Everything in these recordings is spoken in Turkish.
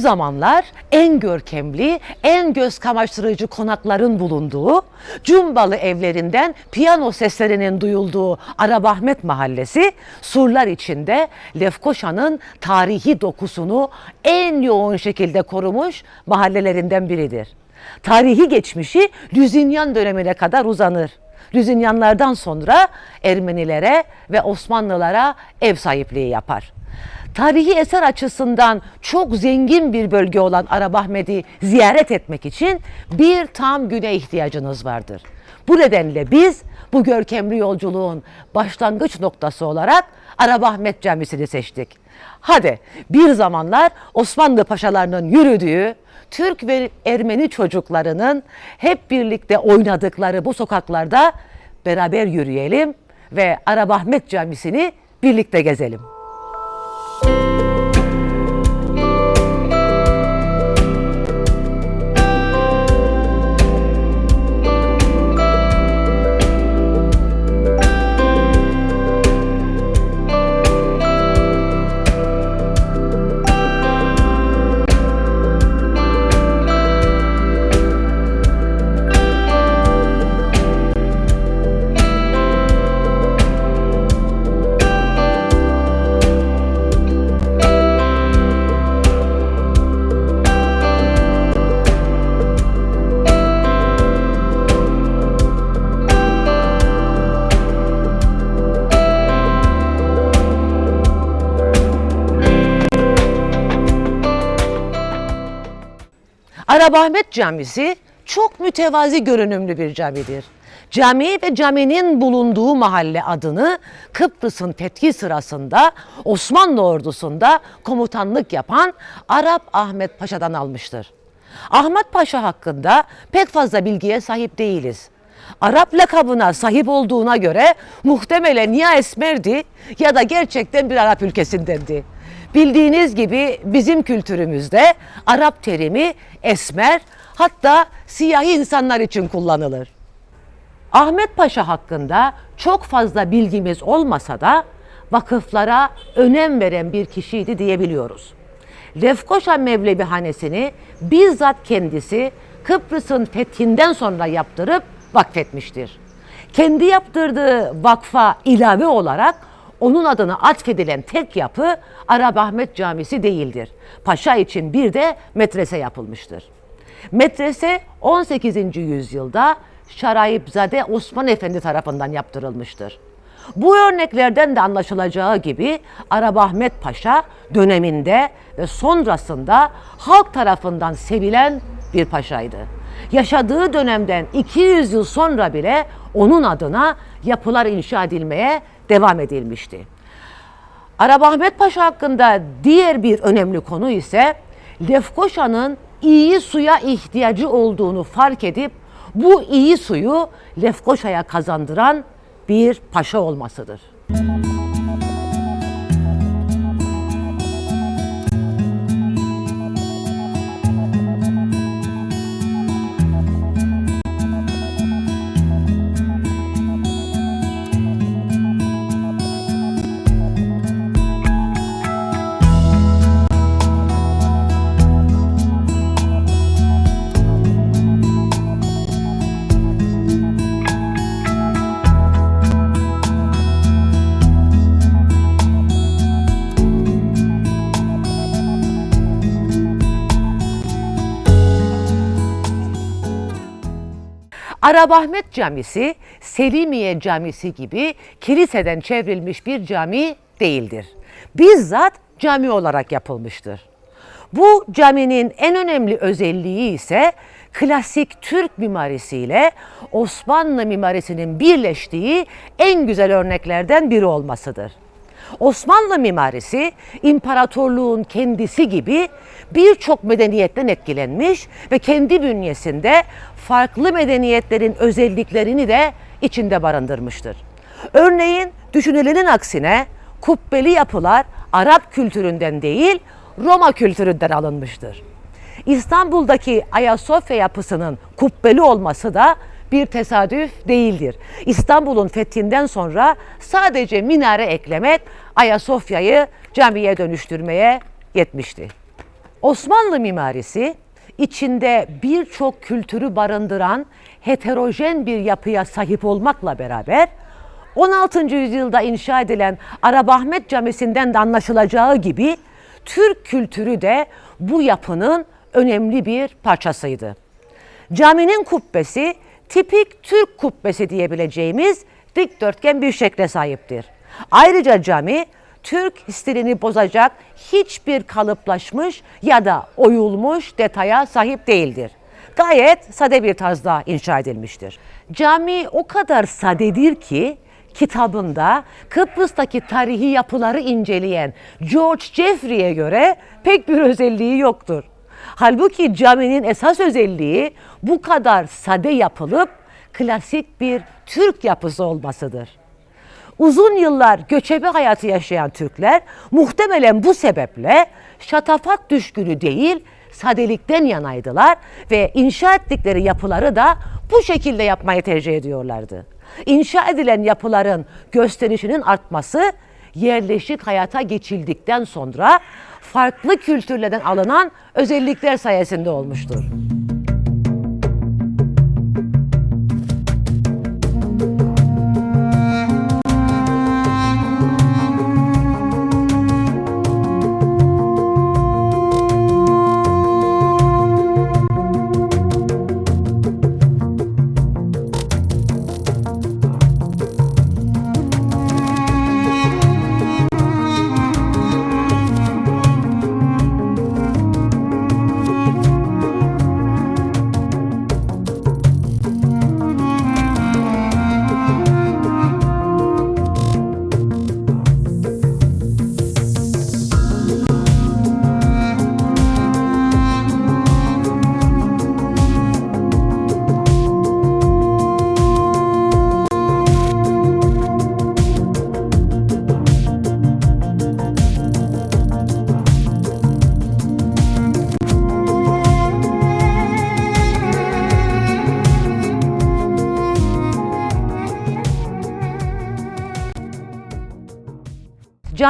Zamanlar en görkemli, en göz kamaştırıcı konakların bulunduğu, cumbalı evlerinden piyano seslerinin duyulduğu Arabahmet Mahallesi, surlar içinde Lefkoşa'nın tarihi dokusunu en yoğun şekilde korumuş mahallelerinden biridir. Tarihi geçmişi Lüzinyan dönemine kadar uzanır. Lüzinyanlardan sonra Ermenilere ve Osmanlılara ev sahipliği yapar. Tarihi eser açısından çok zengin bir bölge olan Arabahmet'i ziyaret etmek için bir tam güne ihtiyacınız vardır. Bu nedenle biz bu görkemli yolculuğun başlangıç noktası olarak Arabahmet Camisi'ni seçtik. Hadi bir zamanlar Osmanlı paşalarının yürüdüğü, Türk ve Ermeni çocuklarının hep birlikte oynadıkları bu sokaklarda beraber yürüyelim ve Arabahmet Camisi'ni birlikte gezelim. Arabahmet Camisi çok mütevazi görünümlü bir camidir. Cami ve caminin bulunduğu mahalle adını Kıbrıs'ın fethi sırasında Osmanlı ordusunda komutanlık yapan Arap Ahmet Paşa'dan almıştır. Ahmet Paşa hakkında pek fazla bilgiye sahip değiliz. Arap lakabına sahip olduğuna göre muhtemelen ya esmerdi ya da gerçekten bir Arap ülkesindendi. Bildiğiniz gibi bizim kültürümüzde Arap terimi esmer hatta siyahi insanlar için kullanılır. Ahmet Paşa hakkında çok fazla bilgimiz olmasa da vakıflara önem veren bir kişiydi diyebiliyoruz. Lefkoşa Mevlevi Hanesi'ni bizzat kendisi Kıbrıs'ın fethinden sonra yaptırıp vakfetmiştir. Kendi yaptırdığı vakfa ilave olarak onun adına atfedilen tek yapı Arabahmet Camisi değildir. Paşa için bir de medrese yapılmıştır. Medrese 18. yüzyılda Şarayipzade Osman Efendi tarafından yaptırılmıştır. Bu örneklerden de anlaşılacağı gibi Arabahmet Paşa döneminde ve sonrasında halk tarafından sevilen bir paşaydı. Yaşadığı dönemden 200 yıl sonra bile onun adına yapılar inşa edilmeye devam edilmişti. Arabahmet Paşa hakkında diğer bir önemli konu ise Lefkoşa'nın iyi suya ihtiyacı olduğunu fark edip bu iyi suyu Lefkoşa'ya kazandıran bir paşa olmasıdır. Arabahmet Camisi, Selimiye Camisi gibi kiliseden çevrilmiş bir cami değildir. Bizzat cami olarak yapılmıştır. Bu caminin en önemli özelliği ise klasik Türk mimarisiyle Osmanlı mimarisinin birleştiği en güzel örneklerden biri olmasıdır. Osmanlı mimarisi imparatorluğun kendisi gibi birçok medeniyetten etkilenmiş ve kendi bünyesinde farklı medeniyetlerin özelliklerini de içinde barındırmıştır. Örneğin düşünülenin aksine kubbeli yapılar Arap kültüründen değil Roma kültüründen alınmıştır. İstanbul'daki Ayasofya yapısının kubbeli olması da bir tesadüf değildir. İstanbul'un fethinden sonra sadece minare eklemek Ayasofya'yı camiye dönüştürmeye yetmişti. Osmanlı mimarisi içinde birçok kültürü barındıran heterojen bir yapıya sahip olmakla beraber 16. yüzyılda inşa edilen Arabahmet Camisi'nden de anlaşılacağı gibi Türk kültürü de bu yapının önemli bir parçasıydı. Caminin kubbesi tipik Türk kubbesi diyebileceğimiz dikdörtgen bir şekle sahiptir. Ayrıca cami Türk stilini bozacak hiçbir kalıplaşmış ya da oyulmuş detaya sahip değildir. Gayet sade bir tarzda inşa edilmiştir. Cami o kadar sadedir ki kitabında Kıbrıs'taki tarihi yapıları inceleyen George Jeffrey'e göre pek bir özelliği yoktur. Halbuki caminin esas özelliği bu kadar sade yapılıp klasik bir Türk yapısı olmasıdır. Uzun yıllar göçebe hayatı yaşayan Türkler muhtemelen bu sebeple şatafat düşkünü değil, sadelikten yanaydılar ve inşa ettikleri yapıları da bu şekilde yapmayı tercih ediyorlardı. İnşa edilen yapıların gösterişinin artması yerleşik hayata geçildikten sonra farklı kültürlerden alınan özellikler sayesinde olmuştur.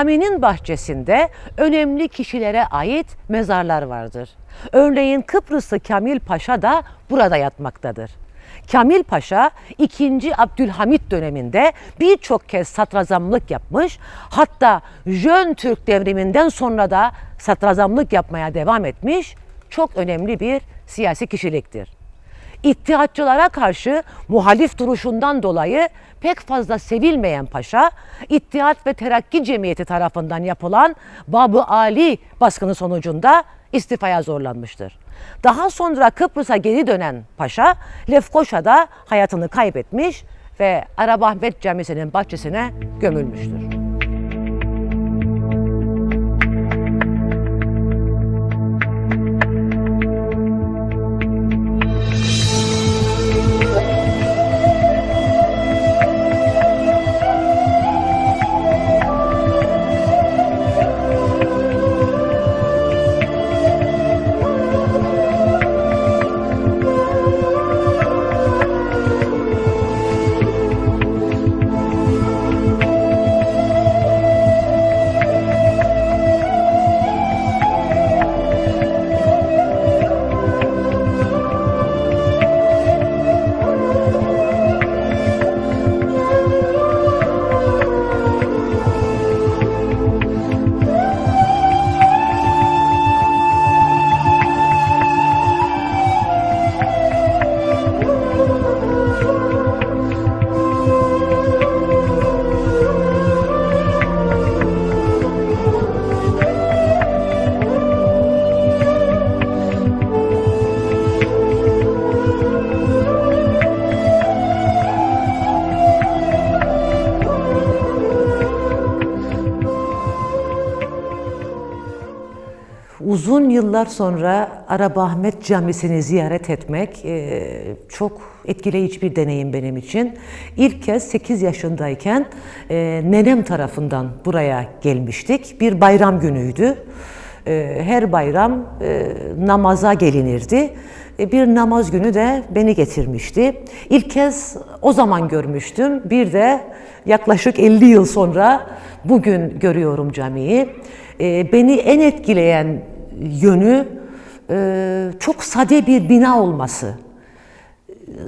Caminin bahçesinde önemli kişilere ait mezarlar vardır. Örneğin Kıbrıslı Kamil Paşa da burada yatmaktadır. Kamil Paşa 2. Abdülhamit döneminde birçok kez satrazamlık yapmış. Hatta Jön Türk devriminden sonra da satrazamlık yapmaya devam etmiş. Çok önemli bir siyasi kişiliktir. İttihatçılara karşı muhalif duruşundan dolayı pek fazla sevilmeyen paşa, İttihat ve Terakki Cemiyeti tarafından yapılan Babı Ali baskını sonucunda istifaya zorlanmıştır. Daha sonra Kıbrıs'a geri dönen paşa, Lefkoşa'da hayatını kaybetmiş ve Arabahmet Camisi'nin bahçesine gömülmüştür. Uzun yıllar sonra Arabahmet Camisi'ni ziyaret etmek e, çok etkileyici bir deneyim benim için. İlk kez 8 yaşındayken e, nenem tarafından buraya gelmiştik. Bir bayram günüydü. E, her bayram namaza gelinirdi. Bir namaz günü de beni getirmişti. İlk kez o zaman görmüştüm. Bir de yaklaşık 50 yıl sonra bugün görüyorum camiyi. Beni en etkileyen yönü e, çok sade bir bina olması.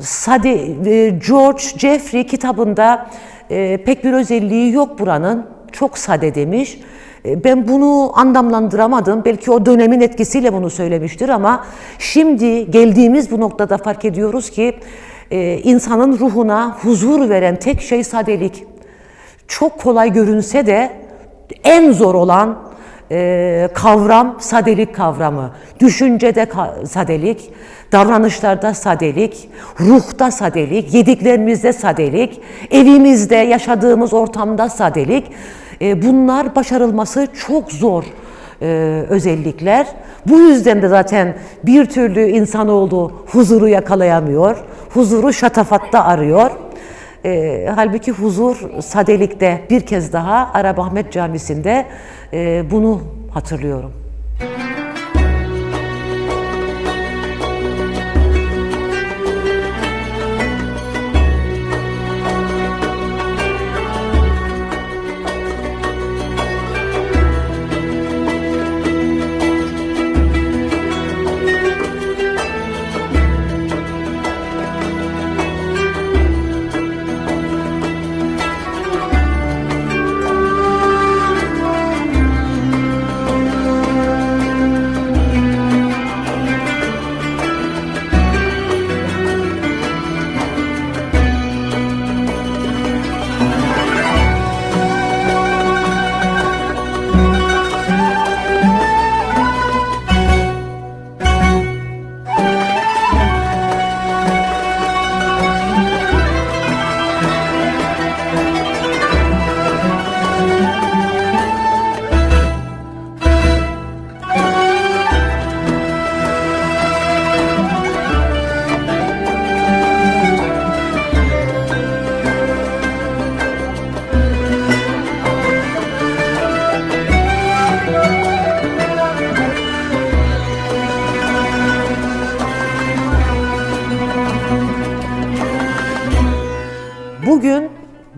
Sade e, George Jeffrey kitabında e, pek bir özelliği yok buranın. Çok sade demiş. Ben bunu anlamlandıramadım. Belki o dönemin etkisiyle bunu söylemiştir ama şimdi geldiğimiz bu noktada fark ediyoruz ki insanın ruhuna huzur veren tek şey sadelik. Çok kolay görünse de en zor olan e, kavram sadelik kavramı. Düşüncede ka- sadelik, davranışlarda sadelik, ruhta sadelik, yediklerimizde sadelik, evimizde, yaşadığımız ortamda sadelik. E, bunlar başarılması çok zor e, özellikler. Bu yüzden de zaten bir türlü insanoğlu huzuru yakalayamıyor, huzuru şatafatta arıyor. E, halbuki huzur sadelikte bir kez daha Arap Ahmet Camisi'nde e, bunu hatırlıyorum.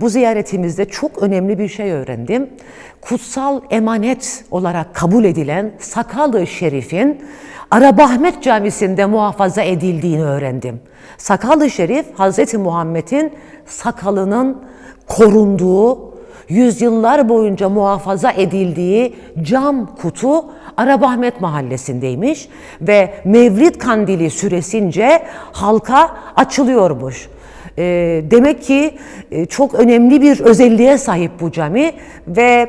Bu ziyaretimizde çok önemli bir şey öğrendim. Kutsal emanet olarak kabul edilen Sakalı Şerif'in Arabahmet Camisi'nde muhafaza edildiğini öğrendim. Sakalı Şerif, Hazreti Muhammed'in sakalının korunduğu, yüzyıllar boyunca muhafaza edildiği cam kutu Arabahmet Mahallesi'ndeymiş ve Mevlid Kandili süresince halka açılıyormuş. E, demek ki e, çok önemli bir özelliğe sahip bu cami ve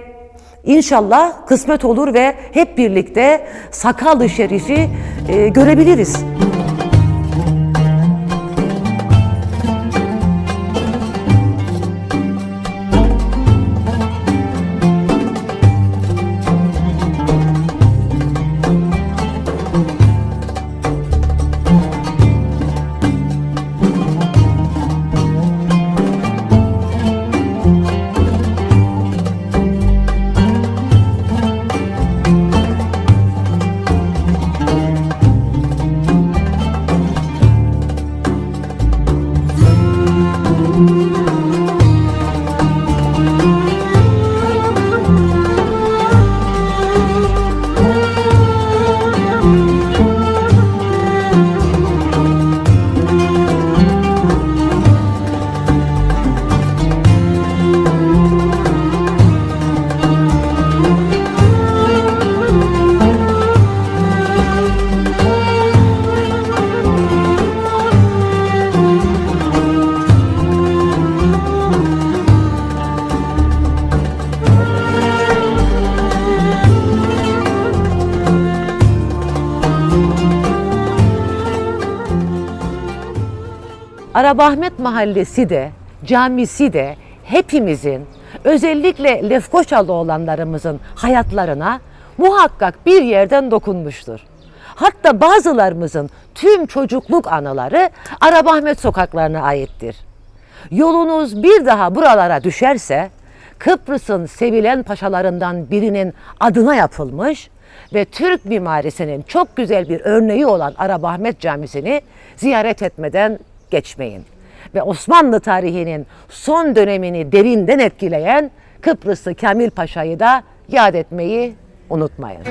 inşallah kısmet olur ve hep birlikte Sakalı Şerif'i e, görebiliriz. Arabahmet Mahallesi de, camisi de hepimizin, özellikle Lefkoşalı olanlarımızın hayatlarına muhakkak bir yerden dokunmuştur. Hatta bazılarımızın tüm çocukluk anıları Arabahmet sokaklarına aittir. Yolunuz bir daha buralara düşerse Kıbrıs'ın sevilen paşalarından birinin adına yapılmış ve Türk mimarisinin çok güzel bir örneği olan Arabahmet Camisi'ni ziyaret etmeden geçmeyin. Ve Osmanlı tarihinin son dönemini derinden etkileyen Kıbrıslı Kamil Paşa'yı da yad etmeyi unutmayın.